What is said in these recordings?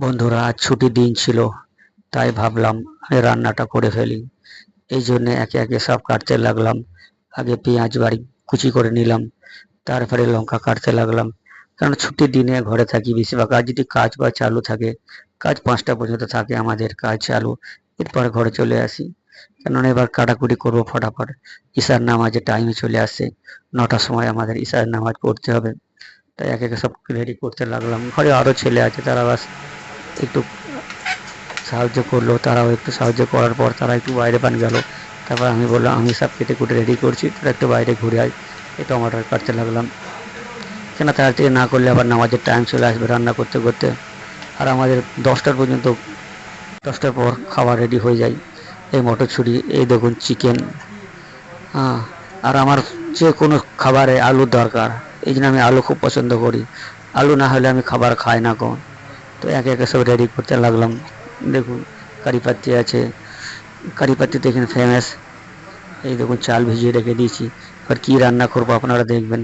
বন্ধুরা, আজ ছুটির দিন ছিল, তাই ভাবলাম রান্নাটা করে ফেলি। এই জন্য একে একে সব কাটতে লাগলাম। আগে পেঁয়াজ বাড়ি কুচি করে নিলাম, তারপরে লঙ্কা কাটতে লাগলাম। কারণ ছুটির দিনে ঘরে থাকি বেশিরভাগ আর যদি কাজ বা চালু থাকে, কাজ পাঁচটা পর্যন্ত থাকে আমাদের কাজ চালু, এরপর ঘরে চলে আসি। কেননা এবার কাটাকুটি করব ফটাফট। ঈশার নামাজের টাইমে চলে আসছে, নটার সময় আমাদের ঈশার নামাজ পড়তে হবে। তাই একে একে সব রেডি করতে লাগলাম। ঘরে আরও ছেলে আছে, তারা বাস একটু সাহায্য করল, তারাও একটু সাহায্য করার পর তারা একটু বাইরে পান গেল। তারপর আমি বললাম, আমি সব কেটে কুটে রেডি করছি, তোরা একটু বাইরে ঘুরে আয়। এই টমাটোর কাটতে লাগলাম। কেন তাড়াতাড়ি না করলে আবার নামাজের টাইম চলে আসবে রান্না করতে করতে। আর আমাদের দশটার পর্যন্ত, দশটার পর খাবার রেডি হয়ে যায়। এই মটর মটরছুরি এই দেখুন চিকেন হ্যাঁ আর আমার যে কোনো খাবারে আলুর দরকার, এই জন্য আমি আলু খুব পছন্দ করি। আলু না হলে আমি খাবার খাই না কোন তো একে একে সব রেডি করতে লাগলাম। দেখুন কারি পাত্তি আছে। কারি পাত্তি দেখেন ফেমাস এই দেখুন, চাল ভিজিয়ে রেখে দিয়েছি। এবার কী রান্না করব আপনারা দেখবেন।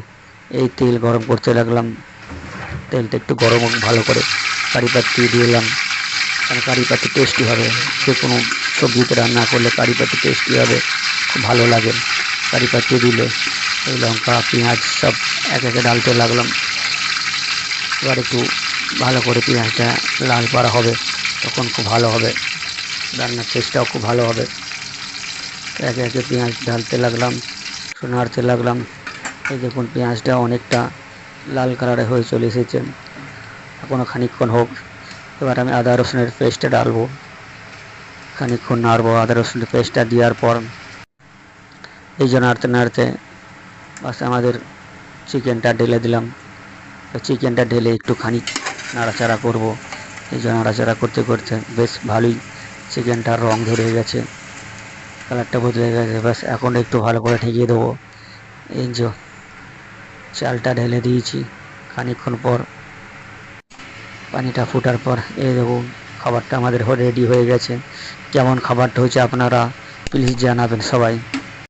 এই তেল গরম করতে লাগলাম। তেলটা একটু গরম ভালো করে কারি পাত্তি দিয়ে এলাম কারণ কারি টেস্টি হবে। যে কোনো সবজিতে রান্না করলে কারি পাত্তি টেস্টি হবে, খুব ভালো লাগে কারি পাত্তি দিলে। এই লঙ্কা, পেঁয়াজ সব এক একে ডালতে লাগলাম। এবার একটু ভালো করে পেঁয়াজটা লাল করা হবে, তখন খুব ভালো হবে। রান্নার টেস্টটাও খুব ভালো হবে। একে একে পেঁয়াজ ঢালতে লাগলাম নাড়তে লাগলাম। এই দেখুন, পেঁয়াজটা অনেকটা লাল কালারে হয়ে চলে এসেছে। এখনও খানিকক্ষণ হোক, এবার আমি আদা রসুনের পেস্টটা ডালবো খানিকক্ষণ নাড়বো আদা রসুনের পেস্টটা দেওয়ার পর। এই যে নাড়তে নাড়তে বাস আমাদের চিকেনটা ঢেলে দিলাম। চিকেনটা ঢেলে একটুখানি নাড়াচাড়া করব। এই যে নাড়াচাড়া করতে করতে বেশ ভালোই চিকেনটার রং ধরে গেছে। কালারটা বদলে গেছে। ব্যাস, এখন একটু ভালো করে ঠেকিয়ে দেবো। এই যে চালটা ঢেলে দিয়েছি খানিকক্ষণ পর। পানিটা ফোটার পর এই দেখুন, খাবারটা আমাদের রেডি হয়ে গেছে। কেমন খাবারটা হয়েছে আপনারা প্লিজ জানাবেন সবাই।